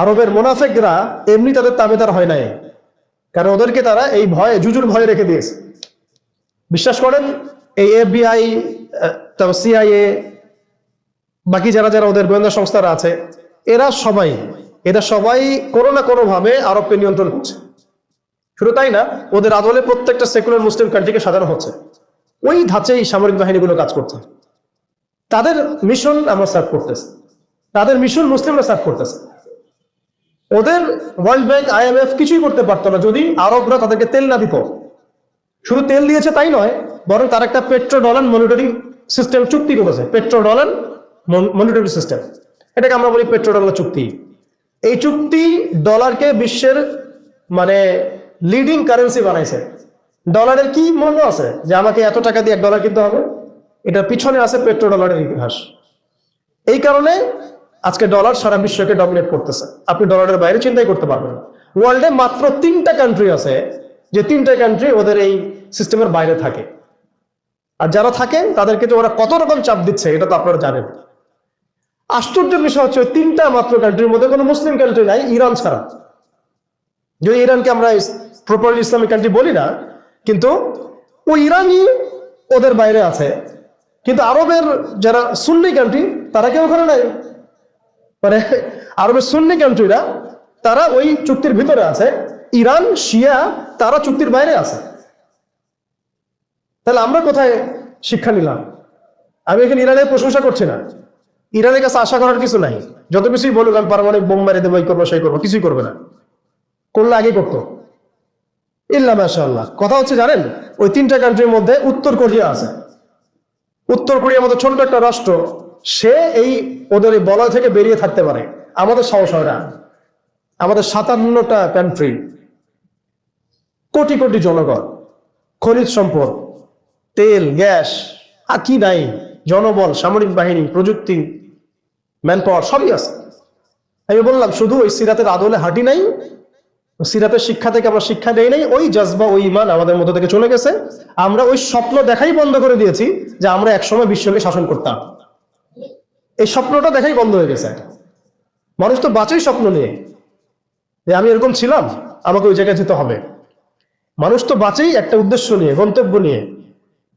আরবের মোনাফেকরা এমনি তাদের তাবেদার হয় নাই। কারণ ওদেরকে তারা এই ভয়ে, জুজুর ভয়ে রেখে দিয়েছে। বিশ্বাস করেন, এই এফবিআই তারপর সিআইএ, বাকি যারা যারা ওদের গোয়েন্দা সংস্থারা আছে, এরা সবাই এরা সবাই কোনো না কোনো ভাবে আরবকে নিয়ন্ত্রণ করছে। শুধু তাই না, ওদের আদলে প্রত্যেকটা সেকুলার মুসলিম কান্ট্রিকে সাজানো হচ্ছে। ওই ধাঁচেই সামরিক বাহিনীগুলো কাজ করছে। তাদের মিশন আমরা সার্ভ করতেছি। তাদের মিশন মুসলিমরা সার্ভ করতেছে। ওদের ওয়ার্ল্ড ব্যাংক আইএমএফ কিছুই করতে পারতো না, যদি আরবরা তাদেরকে তেল না দিত। শুধু তেল দিয়েছে তাই নয়, বরং তার একটা পেট্রো ডলার মনিটরিং সিস্টেম চুক্তি করেছে। পেট্রো ডলার মনিটরিং সিস্টেম এটাকে আমরা বলি পেট্রো ডলার চুক্তি। এই চুক্তি ডলারকে বিশ্বের মানে লিডিং কারেন্সি বানাইছে। ডলারের কি মূল্য আছে? যে আমাকে এত টাকা দিয়ে এক ডলার কিনতে হবে? এটার পিছনে আছে পেট্রো ডলারের ইতিহাস। এই কারণে আজকে ডলার সারা বিশ্বকে ডমিনেট করতেছে। আপনি ডলারের বাইরে চিন্তাই করতে পারবেন ওয়ার্ল্ডে মাত্র তিনটা কান্ট্রি আছে, যে তিনটা কান্ট্রি ওদের এই সিস্টেমের বাইরে থাকে। আর যারা থাকেন তাদেরকে ওরা কত রকম চাপ দিচ্ছে, এটা তো আপনারা জানেন। আশ্চর্যের বিষয় হচ্ছে, ওই তিনটা মাত্র কান্ট্রির মধ্যে কোনো মুসলিম কান্ট্রি নাই, ইরান ছাড়া। যদি ইরানকে আমরা প্রপারলি ইসলামিক কান্ট্রি বলি না, কিন্তু ওই ইরানই ওদের বাইরে আছে। কিন্তু আরবের যারা সুন্নি কান্ট্রি তারা কেউ ওখানে নাই। মানে আরবের সুন্নি কান্ট্রিরা তারা ওই চুক্তির ভিতরে আছে। ইরান, শিয়া, তারা চুক্তির বাইরে আছে। তাহলে আমরা কোথায় শিক্ষা নিলাম? আমি এখানে ইরানের প্রশংসা করছি না। ইরানের কাছে আশা করার কিছু নাই। যত কিছুই বলুক, আমি পারমাণবিক বোম মেরে দেবো, এই করব, সেই করব, কিছুই করবে না। করলে আগে করতো। ইল্লা মাশাআল্লাহ। কথা হচ্ছে, জানেন, ওই তিনটা কান্ট্রির মধ্যে উত্তর কোরিয়া আছে। উত্তর কোরিয়ার মতো ছোট্ট একটা রাষ্ট্র সে এই ওদের এই বলয় থেকে বেরিয়ে থাকতে পারে। আমাদের সাহস হয় না। আমাদের সাতান্নটা কান্ট্রি কোটি কোটি জনগণ, খনিজ সম্পদ, তেল, গ্যাস, আর কি নাই, জনবল, সামরিক বাহিনী, প্রযুক্তি ম্যান পাওয়ার সবই আছে। আমি বললাম, শুধু ওই সিরাতের আদলে হাঁটি নাই, সিরাতের শিক্ষা থেকে আমরা শিক্ষা দেই নাই, ওই জজবা, ওই ইমান আমাদের মধ্যে থেকে চলে গেছে। আমরা ওই স্বপ্ন দেখাই বন্ধ করে দিয়েছি যে আমরা একসময় বিশ্বকে শাসন করতাম। এই স্বপ্নটা দেখাই বন্ধ হয়ে গেছে। মানুষ তো বাঁচেই স্বপ্ন নিয়ে। যে আমি এরকম ছিলাম, আমাকে ওই জায়গায় যেতে হবে। মানুষ তো বাঁচেই একটা উদ্দেশ্য নিয়ে, গন্তব্য নিয়ে।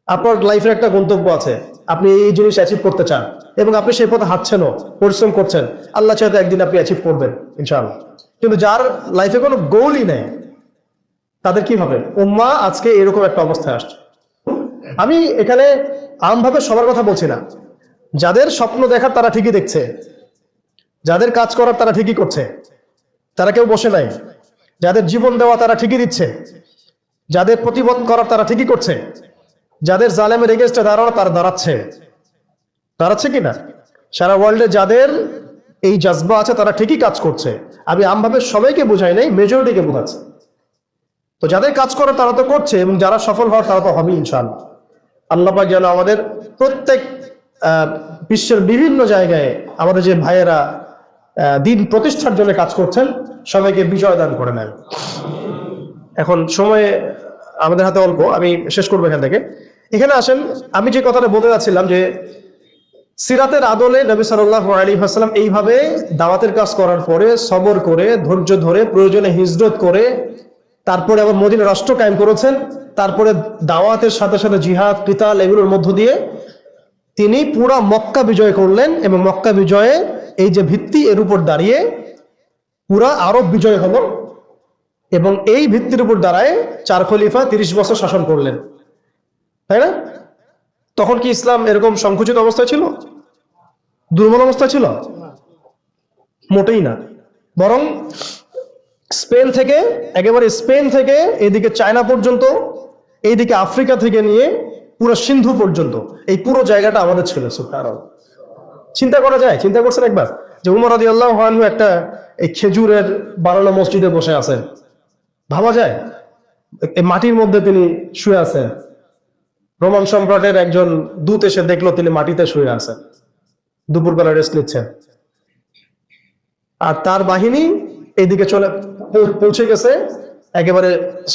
আপনার লাইফের একটা গন্তব্য আছে। আপনি এই জিনিস অ্যাচিভ করতে চান এবং আপনি সেই পথে হাঁটছেনও, পরিশ্রম করছেন। আল্লাহ চাইতে একদিন আপনি অ্যাচিভ করবেন, ইনশাআল্লাহ। কিন্তু যার লাইফে কোনো গোলই নেই, তাদের কি হবে? উম্মা আজকে এরকম একটা অবস্থায় আসছে। আমি এখানে আমভাবে সবার কথা বলছি না। যাদের স্বপ্ন দেখার তারা ঠিকই দেখছে। যাদের কাজ করার তারা ঠিকই করছে। তারা কেউ বসে নাই। যাদের জীবন দেওয়া তারা ঠিকই দিচ্ছে। যাদের প্রতিবাদ করার তারা ঠিকই করছে। যাদের জালেমের এগেস্টে দাঁড়ানো তারা দাঁড়াচ্ছে। দাঁড়াচ্ছে কিনা সারা ওয়ার্ল্ডে যাদের এই জজবা আছে তারা ঠিকই কাজ করছে। আমি আমভাবে সবাইকে বোঝাই নাই মেজরিটিকে বোঝাচ্ছে। তো যাদের কাজ করে তারা তো করছে এবং যারা সফল হওয়ার তারা তো হবে ইনশাআল্লাহ। আল্লাহ যেন আমাদের প্রত্যেক বিশ্বের বিভিন্ন জায়গায় আমাদের যে ভাইয়েরা দিন প্রতিষ্ঠার জন্য কাজ করছেন, সবাইকে বিজয় দান করে নেন। এখন সময়ে আমাদের হাতে অল্প, আমি শেষ করব এখান থেকে। এখানে আসেন, আমি যে কথাটা বলতে যাচ্ছিলাম যে সিরাতের আদলে নবী সাল্লাহ আলী হাসলাম এইভাবে দাওয়াতের কাজ করার পরে সবর করে, ধৈর্য ধরে, প্রয়োজনে হিজরত করে, তারপরে আবার মদিনা রাষ্ট্র কায়েম করেছেন, তারপরে দাওয়াতের সাথে সাথে জিহাদ, কিতাল, এগুলোর মধ্য দিয়ে তিনি পুরা মক্কা বিজয় করলেন এবং মক্কা বিজয়ে এই যে ভিত্তি এর উপর দাঁড়িয়ে পুরা আরব বিজয় হলো এবং এই ভিত্তির উপর দাঁড়ায় চার খলিফা তিরিশ বছর শাসন করলেন। তাই না? তখন কি ইসলাম এরকম সংকুচিত অবস্থা ছিল? দুর্বল অবস্থা ছিল? মোটেই না। বরং স্পেন থেকে, একেবারে স্পেন থেকে, এদিকে চায়না পর্যন্ত, এইদিকে আফ্রিকা থেকে নিয়ে পুরো সিন্ধু পর্যন্ত, এই পুরো জায়গাটা আমাদের ছিল সুফার চিন্তা করা যায়, চিন্তা করছেন একবার? যে উমর আদি আল্লাহ একটা, এই খেজুরের বানানো মসজিদে বসে আছেন। ভাবা যায়? এই মাটির মধ্যে তিনি শুয়ে আছেন। রোমান সম্রাটের একজন দূত এসে দেখল তিনি মাটিতে শুয়ে আছেন। দুপুরবেলা রেস্ট নিচ্ছেন। আর তার বাহিনী এদিকে চলে, পৌঁছে গেছে, একেবারে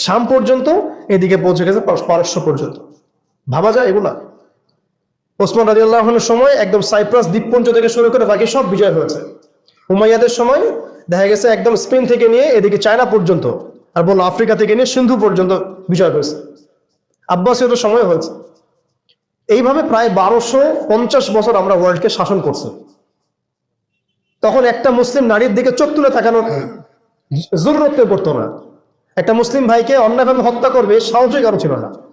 শাম পর্যন্ত, এদিকে পৌঁছে গেছে পারস্য পর্যন্ত। ভাবা যায় এগুলা। ওসমান রাজি আল্লাহনের সময় একদম সাইপ্রাস দ্বীপপুঞ্জ থেকে শুরু করে বাকি সব বিজয় হয়েছে। উমাইয়াদের সময় দেখা গেছে একদম স্পেন থেকে নিয়ে এদিকে চায়না পর্যন্ত আর বলল আফ্রিকা থেকে নিয়ে সিন্ধু পর্যন্ত বিজয় হয়েছে। আব্বাসীয় সময় হয়েছে। এইভাবে প্রায় বারোশো পঞ্চাশ বছর আমরা ওয়ার্ল্ডকে শাসন করছি। তখন একটা মুসলিম নারীর দিকে চোখ তুলে তাকানোর জরুরত পড়তো না। একটা মুসলিম ভাইকে অন্যায়ভাবে হত্যা করবে সাহসই কারও ছিল না।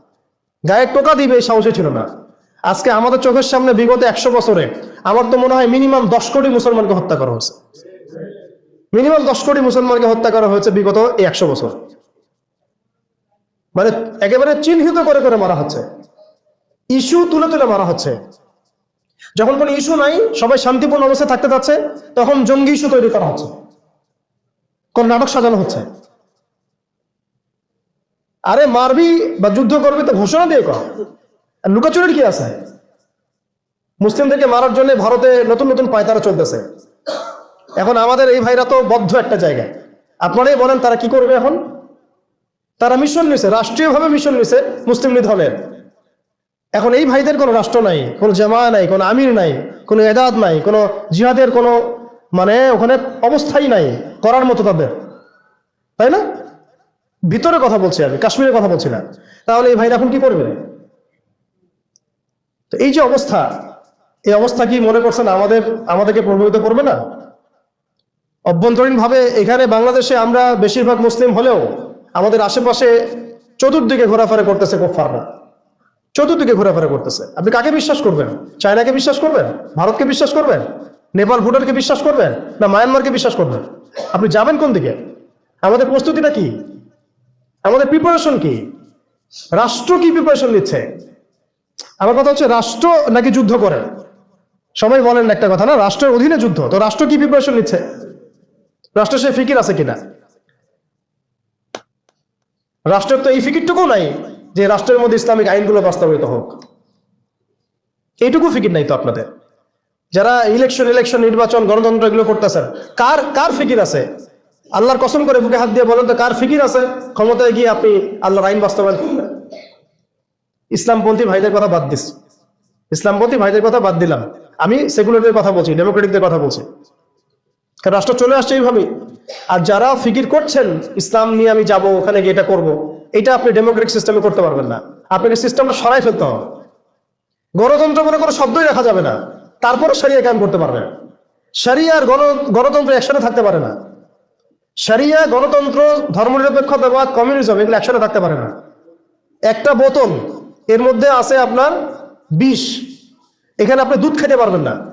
গায়ে টোকা দিবে এই সাহসই ছিল না। আজকে আমাদের চোখের সামনে বিগত একশো বছরে আমার তো মনে হয় মিনিমাম দশ কোটি মুসলমানকে হত্যা করা হয়েছে। মিনিমাম দশ কোটি মুসলমানকে হত্যা করা হয়েছে বিগত এই একশো বছর। মানে একেবারে চিহ্নিত করে করে মারা হচ্ছে। ইস্যু তুলে তুলে মারা হচ্ছে। যখন কোনো ইস্যু নাই, সবাই শান্তিপূর্ণ অবস্থায় থাকতে চাচ্ছে, তখন জঙ্গি ইস্যু তৈরি করা হচ্ছে। কোন নাটক সাজানো হচ্ছে। আরে মারবি বা যুদ্ধ করবি তো ঘোষণা দিয়ে কর। আর লুকাচুরির কি আছে? মুসলিমদেরকে মারার জন্য ভারতে নতুন নতুন পায়তারা চলতেছে। এখন আমাদের এই ভাইরা তো বদ্ধ একটা জায়গায় আপনারাই বলেন তারা কি করবে এখন? তারা মিশন নিছে, রাষ্ট্রীয়ভাবে মিশন নিছে মুসলিম দলের। এখন এই ভাইদের কোনো রাষ্ট্র নাই, কোনো জামা নাই, কোনো আমির নাই, কোনো এদাদ নাই, কোনো জিহাদের কোনো মানে ওখানে অবস্থাই নাই করার মতো তাদের। তাই না? ভিতরে কথা বলছি আমি, কাশ্মীরের কথা বলছি না। তাহলে এই ভাইরা এখন কি করবে? তো এই যে অবস্থা, এই অবস্থা কি মনে করছেন আমাদের, আমাদেরকে প্রভাবিত করবে না? অভ্যন্তরীণ ভাবে এখানে বাংলাদেশে আমরা বেশিরভাগ মুসলিম হলেও আমাদের আশেপাশে চতুর্দিকে ঘোরাফেরা করতেছে কোফাররা চতুর্দিকে ঘোরাফেরা করতেছে। আপনি কাকে বিশ্বাস করবেন? চায়নাকে বিশ্বাস করবেন? ভারতকে বিশ্বাস করবেন? নেপাল ভুটানকে বিশ্বাস করবেন? না, মায়ানমারকে বিশ্বাস করবেন? আপনি যাবেন কোন দিকে? আমাদের প্রস্তুতিটা কি? আমাদের প্রিপারেশন কি? রাষ্ট্র কি প্রিপারেশন নিচ্ছে? আমার কথা হচ্ছে রাষ্ট্র নাকি যুদ্ধ করে? সবাই বলেন একটা কথা, না? রাষ্ট্রের অধীনে যুদ্ধ, তো রাষ্ট্র কি প্রিপারেশন নিচ্ছে? রাষ্ট্র সে ফিকির আছে কিনা? রাষ্ট্রের তো এই ফিকিরটুকু নাই যে রাষ্ট্রের মধ্যে ইসলামিক আইনগুলো বাস্তবায়িত হোক। এইটুকু ফিকির নাই তো আপনাদের। যারা ইলেকশন ইলেকশন নির্বাচন, গণতন্ত্র এগুলো করতেছেন, কার কার ফিকির আছে? আল্লাহর কসম করে বুকে হাত দিয়ে বলেন তো, কার ফিকির আছে? ক্ষমতায় গিয়ে আপনি আল্লাহর আইন বাস্তবায়ন করবেন ইসলামপন্থী ভাইদের কথা বাদ দিস। ইসলামপন্থী ভাইদের কথা বাদ দিলাম। আমি সেকুলারদের কথা বলছি, ডেমোক্রেটিকদের কথা বলছি। রাষ্ট্র চলে আসছে এইভাবেই। আর যারা ফিকির করছেন, ইসলাম নিয়ে আমি যাব, ওখানে গিয়ে এটা করব, এটা আপনি ডেমোক্রেটিক সিস্টেমে করতে পারবেন না। আপনাকে সিস্টেমটা সরাই ফেলতে হবে। গণতন্ত্র মনে কোনো শব্দই রাখা যাবে না। তারপরে সারিয়া কায়েম করতে পারবে সারিয়া আর গণ, গণতন্ত্র একসাথে থাকতে পারে না। সারিয়া গণতন্ত্র ধর্মনিরপেক্ষতাবাদ কমিউনিজম, এগুলো একসাথে থাকতে পারে না। একটা বোতল, এর মধ্যে আছে আপনার বিষ। এখানে আপনি দুধ খেতে পারবেন না।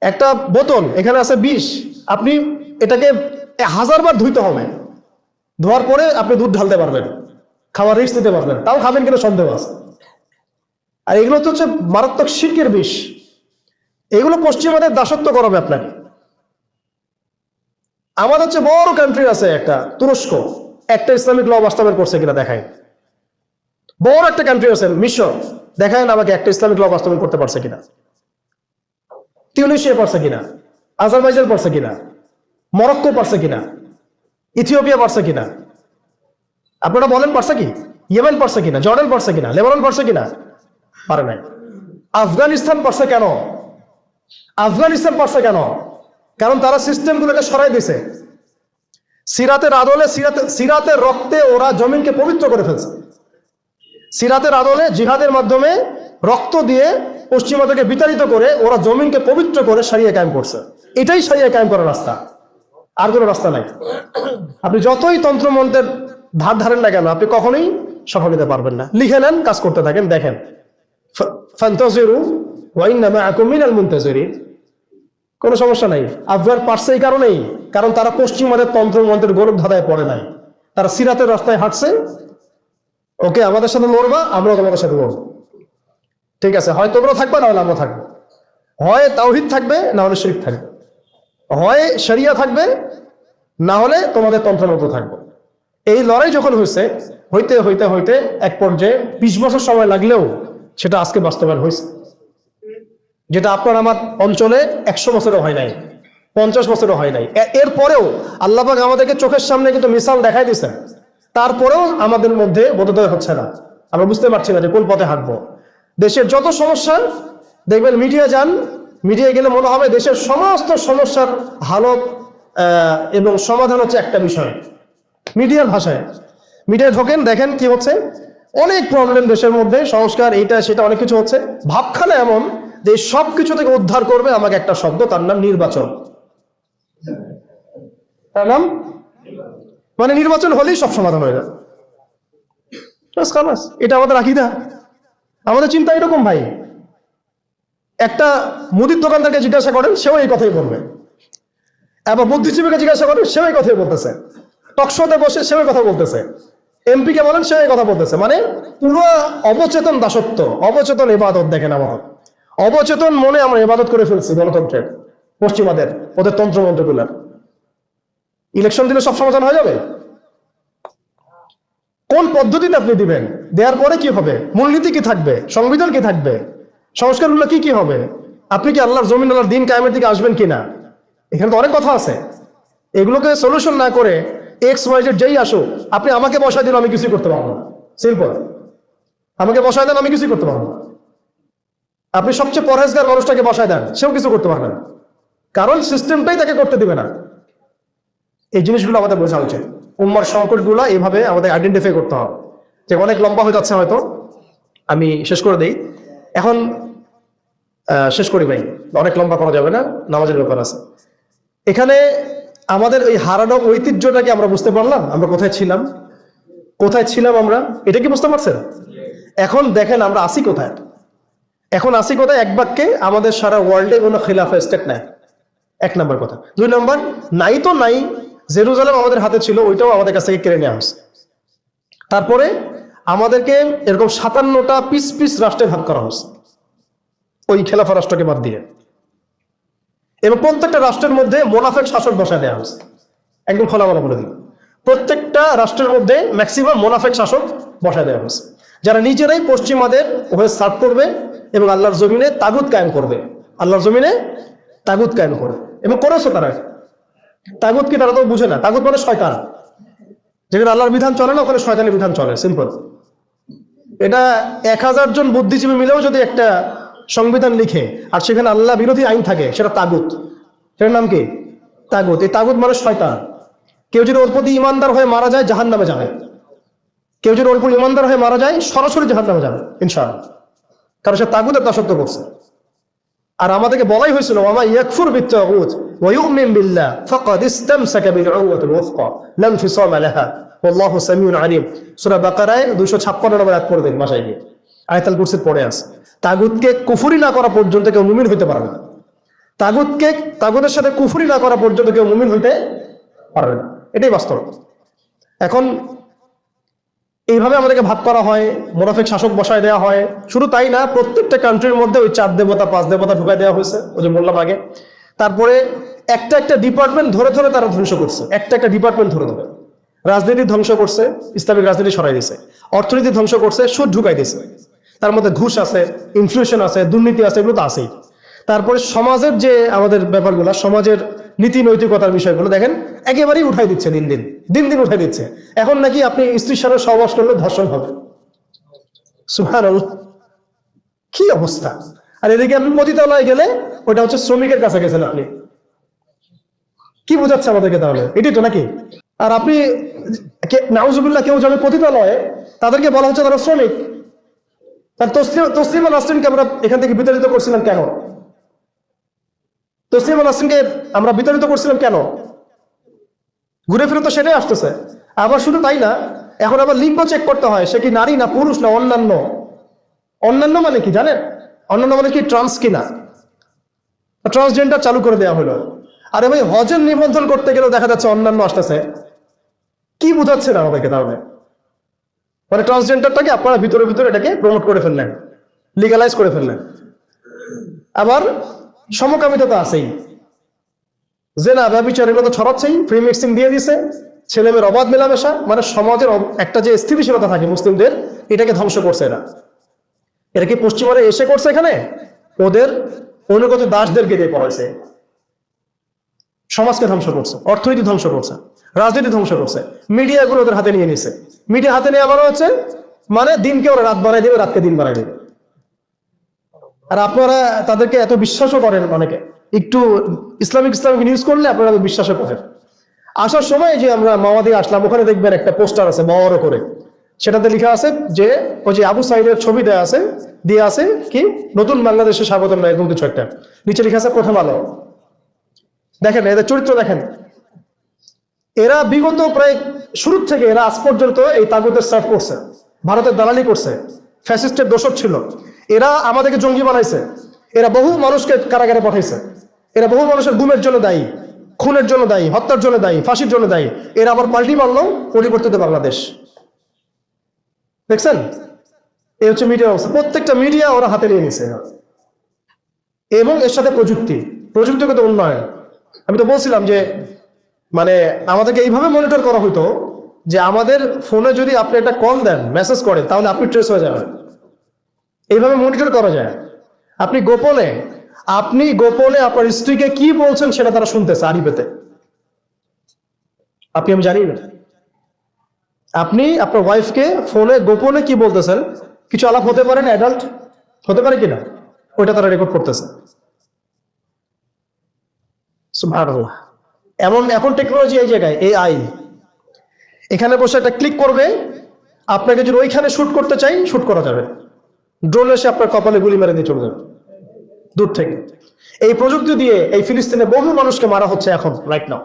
একটা বোতল, এখানে আছে বিষ। আপনি এটাকে হাজারবার ধুইতে হবে। ধোয়ার পরে আপনি দুধ ঢালতে পারবেন। খাওয়ার রিস্ক দিতে পারবেন। তাও খাবেন কিনা সন্দেহ আছে। আর এগুলো তো হচ্ছে মারাত্মক শিল্পের বিষ। এগুলো পশ্চিমাদের দাসত্ব করাবে আপনাকে আমাদের হচ্ছে বড় কান্ট্রি আছে একটা, তুরস্ক। একটা ইসলামিক ল বাস্তবায়ন করছে কিনা দেখায় বড় একটা কান্ট্রি আছে, মিশর। দেখায় আমাকে একটা ইসলামিক ল বাস্তবায়ন করতে পারছে কিনা। টিউনিশিয়া পারছে কিনা। আজারবাইজান পারছে কিনা। মরক্কো পারছে কিনা। ইথিওপিয়া পারছে কিনা। আপনারা বলেন পারছে কি? ইয়েমেন পারছে কিনা? জর্ডান পারছে কিনা? লেবানন পারছে কিনা? পারে নাই। আফগানিস্তান পারছে কেন? আফগানিস্তান পারছে কেন? কারণ তারা সিস্টেমগুলোকে সরাই দিছে সিরাতের আদলে সিরাতে সিরাতের রক্তে ওরা জমিনকে পবিত্র করে ফেলছে। সিরাতের আদলে জিহাদের মাধ্যমে রক্ত দিয়ে পশ্চিমাদেরকে বিতাড়িত করে ওরা জমিনকে পবিত্র করে সারিয়ে কায়েম করছে। এটাই সারিয়ে কায়েম করার রাস্তা। আর কোনো রাস্তা নাই। আপনি যতই তন্ত্রমন্ত্রের ধার ধারেন না কেন, আপনি কখনোই সফল নিতে পারবেন না। লিখে নেন, কাজ করতে থাকেন, দেখেন। ফান্তাজিরু ওয়াইন্নামা আকুমিনাল মুনতাজিরিন। কোনো সমস্যা নাই। আফগান পারছে এই কারণেই, কারণ তারা পশ্চিমাদের তন্ত্রমন্ত্রের গৌরব ধাঁধায় পড়ে নাই। তারা সিরাতের রাস্তায় হাঁটছে। ওকে, আমাদের সাথে লড়বা, আমরাও তোমাদের সাথে লড়বো। ঠিক আছে, হয় তোমরা থাকবে না হলে আমরা থাকব। হয় তাওহিদ থাকবে না হলে শরীফ থাকবে। হয় শরিয়া থাকবে না হলে তোমাদের তন্ত্রমন্ত্র থাকবে। এই লড়াই যখন হয়েছে, হইতে হইতে হইতে এক পর্যায়ে বিশ বছর সময় লাগলেও সেটা আজকে বাস্তবায়ন হয়েছে। যেটা আপনার আমার অঞ্চলে একশো বছরও হয় নাই, পঞ্চাশ বছরও হয় নাই। এরপরেও আল্লাপাক আমাদেরকে চোখের সামনে কিন্তু মিসাল দেখাই দিছে তারপরেও আমাদের মধ্যে বোধোদয় হচ্ছে না। আমরা বুঝতে পারছি না যে কোন পথে হাঁটবো। দেশের যত সমস্যা, দেখবেন মিডিয়া যান মিডিয়া গেলে মনে হবে দেশের সমস্ত সমস্যার হালত এবং সমাধান হচ্ছে একটা বিষয়। মিডিয়ার ভাষায়। মিডিয়ায় ঢোকেন, দেখেন কি হচ্ছে। অনেক প্রবলেম দেশের মধ্যে, সংস্কার, এইটা, সেটা, অনেক কিছু হচ্ছে। ভাবখানা এমন যে সব কিছু থেকে উদ্ধার করবে আমাকে একটা শব্দ, তার নাম নির্বাচন। তার নাম? মানে নির্বাচন হলেই সব সমাধান হয়ে যাবে এটা আমাদের আকিদা। আমাদের চিন্তা এরকম, ভাই। একটা মুদির দোকানদারকে জিজ্ঞাসা করেন, সেও এই কথাই বলবে। এবার বুদ্ধিজীবীকে জিজ্ঞাসা করেন, সেও এই কথাই বলতেছে। টকশোতে বসে সেও এই কথা বলতেছে। এমপি কে বলেন, সেও এই কথা বলতেছে। মানে পুরো অবচেতন দাসত্ব, অবচেতন এবাদত, দেখেন আমার। অবচেতন মনে আমরা ইবাদত করে ফেলছি গণতন্ত্রের, পশ্চিমাদের, ওদের তন্ত্রমন্ত্রগুলার ইলেকশন দিলে সব সমাধান হয়ে যাবে? কোন পদ্ধতিতে আপনি দিবেন? দেওয়ার পরে কি হবে? মূলনীতি কি থাকবে? সংবিধান কি থাকবে? সংস্কারগুলো কি কি হবে? আপনি কি আল্লাহর জমিন, আল্লাহর দিন কায়েমের দিকে আসবেন কিনা? এখানে তো অনেক কথা আছে। এগুলোকে সলিউশন না করে এক্স ওয়াই জেড যেই আসুক, আপনি আমাকে বসায় দিন আমি কিছুই করতে পারব না। সিম্পল আমাকে বসায় দেন, আমি কিছুই করতে পারব না। আপনি সবচেয়ে পরহেজগার মানুষটাকে বসায় দেন, সেও কিছু করতে পারবে না। কারণ সিস্টেমটাই তাকে করতে দিবে না। এই জিনিসগুলো আমাদের বোঝা উচিত। উম্মার সংকটগুলো এইভাবে আমাদের আইডেন্টিফাই করতে হবে। যে অনেক লম্বা হয়ে যাচ্ছে হয়তো। আমি শেষ করে দেই। এখন শেষ করি ভাই। অনেক লম্বা করা যাবে না, নামাজের ব্যাপার আছে। এখানে আমাদের ওই হারানো ঐতিহ্যটাকে আমরা বুঝতে পারলাম, আমরা কোথায় ছিলাম কোথায় ছিলাম আমরা, এটা কি বুঝতে পারছেন? এখন দেখেন আমরা আসি কোথায়। এখন আসি কোথায়? এক বাক্যে। আমাদের সারা ওয়ার্ল্ডে কোনো খিলাফা স্টেট নাই। এক নম্বর কথা। দুই নম্বর, নাই তো নাই, জেরুজালেম আমাদের হাতে ছিল, ওইটাও আমাদের কাছ থেকে কেড়ে নেওয়া হয়েছে। তারপরে আমাদেরকে এরকম সাতান্নটা পিস পিস রাষ্ট্রে ভাগ করা হয়েছে। ওই খেলাফা রাষ্ট্রকে বাদ দিয়ে। এবং প্রত্যেকটা রাষ্ট্রের মধ্যে মোনাফেক শাসক বসায় দেওয়া হয়েছে। একদম খোলামেলা বলে দিল প্রত্যেকটা রাষ্ট্রের মধ্যে ম্যাক্সিমাম মোনাফেক শাসক বসায় দেওয়া হয়েছে। যারা নিজেরাই পশ্চিমাদের হয়ে সার্ভ করবে এবং আল্লাহর জমিনে তাগুত কায়েম করবে। আল্লাহর জমিনে তাগুত কায়েম করবে। এবং করেছে তারা তাগুত কি তারা তো বুঝে না। তাগুত মানে শয়তান। যেখানে আল্লাহর বিধান চলে না, ওখানে শয়তানের বিধান চলে। সিম্পল। এটা এক হাজার জন বুদ্ধিজীবী মিলেও যদি একটা সংবিধান লিখে, আর সেখানে আল্লাহ বিরোধী আইন থাকে, সেটা তাগুত। সেটার নাম কি? তাগুত। এই তাগুত মানে শয়তান। কেউ যদি ওর প্রতি ইমানদার হয়ে মারা যায় জাহান নামে যাবে। কেউ যদি ওর প্রতি ইমানদার হয়ে মারা যায়, সরাসরি জাহান নামে যাবে, ইনশাআল্লাহ। কারণ সে তাগুতের দাসত্ব করছে আর আমাদেরকে বলাই হয়েছিল, ওয়ামা ইয়াকফুর বিত্তাগুত ওয়া ইউমিন বিল্লাহ, ফাকাদ ইসতামসাকা বিল উরওয়াতিল ওয়াসকা লা ইনফিসামা লাহা, ওয়াল্লাহু সামিউন আলিম। সূরা বাকারায় 256 নম্বর আয়াত পড়বেন মাসায় গিয়ে। আয়াতুল কুরসির পড়ে আছে, তাগুতকে কুফরি না করা পর্যন্ত কেউ মুমিন হতে পারবে না। তাগুতকে, তাগুতের সাথে কুফরি না করা পর্যন্ত কেউ মুমিন হতে পারবে না। এটাই বাস্তব। এখন এইভাবে আমাদেরকে ভাগ করা হয়, মোনাফিক শাসক বসায় দেওয়া হয়। শুধু তাই না, প্রত্যেকটা কান্ট্রির মধ্যে ওই চার দেবতা, পাঁচ দেবতা ঢুকাই দেওয়া হয়েছে, ওই যে বললাম আগে। তারপরে একটা একটা ডিপার্টমেন্ট ধরে ধরে তারা ধ্বংস করছে। একটা একটা ডিপার্টমেন্ট ধরে ধরে। রাজনীতি ধ্বংস করছে, ইসলামিক রাজনীতি সরাই দিছে অর্থনীতি ধ্বংস করছে, সুদ ঢুকাই দিছে তার মধ্যে ঘুষ আছে ইনফ্লেশন আছে, দুর্নীতি আছে, এগুলো তো আছেই। তারপরে সমাজের যে আমাদের ব্যাপারগুলো, সমাজের নীতি নৈতিকতার বিষয়গুলো দেখেন, একেবারেই উঠাই দিচ্ছে দিন দিন দিন দিন উঠাই দিচ্ছে। এখন নাকি আপনি স্ত্রীর সাথে সহবাস করলে ধর্ষণ হবে। সুহান কি অবস্থা? আর এদিকে আপনি পতিতালয়ে গেলে ওটা হচ্ছে শ্রমিকের কাছে গেছেন আপনি। কি বোঝাচ্ছে আমাদেরকে তাহলে? এটাই তো নাকি? আর আপনি নাউজুবিল্লাহ কেউ যাবে পতিতালয়ে তাদেরকে বলা হচ্ছে তারা শ্রমিক। তার তসলিম, তসলিমা নাসরিনকে আমরা এখান থেকে বিতাড়িত করছিলাম কেন? তসলিমা নাসরিনকে আমরা বিতাড়িত করছিলাম কেন? ঘুরে ফিরে তো সেটাই আসতেছে। আবার শুধু তাই না, এখন আবার লিঙ্গ চেক করতে হয়, সে কি নারী না পুরুষ না অন্যান্য? অন্যান্য মানে কি জানেন? অন্যান্য মানে কি ট্রান্স কিনা? ট্রান্সজেন্ডার চালু করে দেওয়া হলো। আরে ভাই, হজের নিবন্ধন করতে গেলেও দেখা যাচ্ছে অন্যান্য আসতেছে। কি বুঝাচ্ছে না আমাদেরকে তাহলে? মানে ট্রান্সজেন্ডারটাকে আপনারা ভিতরে ভিতরে এটাকে প্রমোট করে ফেললেন লিগালাইজ করে ফেললেন। আবার সমকামিতা তো আছেই। যে না, ব্যবচার এগুলো তো ছড়াচ্ছেই ফ্রি মিক্সিং দিয়ে দিছে, ছেলে মেয়ের অবাধ মেলামেশা মানে সমাজের একটা যে স্থিতিশীলতা থাকে মুসলিমদের, এটাকে ধ্বংস করছে এরা। এরা কি পশ্চিমারে এসে করছে এখানে? ওদের অনুগত দাসদেরকে দিয়ে করাইছে সমাজকে ধ্বংস করছে, অর্থনীতি ধ্বংস করছে, রাজনীতি ধ্বংস করছে মিডিয়াগুলো ওদের হাতে নিয়ে নিছে। মিডিয়া হাতে নিয়ে আবার হচ্ছে মানে দিনকে ওরা রাত বানাই দেবে, রাতকে দিন বানাই দেবে। আর আপনারা তাদেরকে এত বিশ্বাসও করেন অনেকে। একটু ইসলামিক ইসলামিক নিউজ করলে আপনারা বিশ্বাসও করেন। আসার সময় যে আমরা দিয়ে আসলাম, ওখানে দেখবেন একটা পোস্টার আছে, বড় করে। সেটাতে লেখা আছে যে, ওই যে আবু সাইদের ছবি দেয়া আছে, দিয়ে আছে কি? নতুন বাংলাদেশে স্বাগতম না এরকম কিছু একটা নিচে লেখা আছে, প্রথম আলো। দেখেন, এদের চরিত্র দেখেন। এরা বিগত প্রায় শুরু থেকে, এরা আজ পর্যন্ত এই তাগুদের সার্ভ করছে। ভারতের দালালি করছে। ফ্যাসিস্টের দোষর ছিল। এরা আমাদেরকে জঙ্গি বানাইছে। এরা বহু মানুষকে কারাগারে পাঠাইছে। এরা বহু মানুষের গুমের জন্য দায়ী, খুনের জন্য দায়ী, হত্যার জন্য দায়ী, ফাঁসির জন্য দায়ী। এরা আবার পাল্টি মারলো পরিবর্তিত বাংলাদেশ। দেখছেন? এই হচ্ছে মিডিয়া অবস্থা। প্রত্যেকটা মিডিয়া ওরা হাতে নিয়ে নিছে। এবং এর সাথে প্রযুক্তি। প্রযুক্তিগত উন্নয়ন। আমি তো বলছিলাম যে মানে আমাদেরকে এইভাবে মনিটর করা হতো যে আমাদের ফোনে যদি আপনি একটা কল দেন মেসেজ করেন তাহলে আপনি ট্রেস হয়ে যাবেন। এইভাবে মনিটর করা যায়। আপনি গোপনে আপনি গোপনে আপনার স্ত্রীকে কি বলছেন সেটা তারা শুনতেছে আরিবেতে আপনি আমি জানি না। আপনি আপনার ওয়াইফকে ফোনে গোপনে কি বলতেছেন? কিছু আলাপ হতে পারে না অ্যাডাল্ট হতে পারে কিনা? ওইটা তারা রেকর্ড করতেছে। এমন, এখন টেকনোলজি এই জায়গায় এই আই এখানে বসে একটা ক্লিক করবে, আপনাকে যদি ওইখানে শুট করতে চাই শুট করা যাবে। ড্রোন এসে আপনার কপালে গুলি মেরে নিয়ে চলে যাবে। দূর থেকে। এই প্রযুক্তি দিয়ে এই ফিলিস্তিনে বহু মানুষকে মারা হচ্ছে এখন রাইট নাও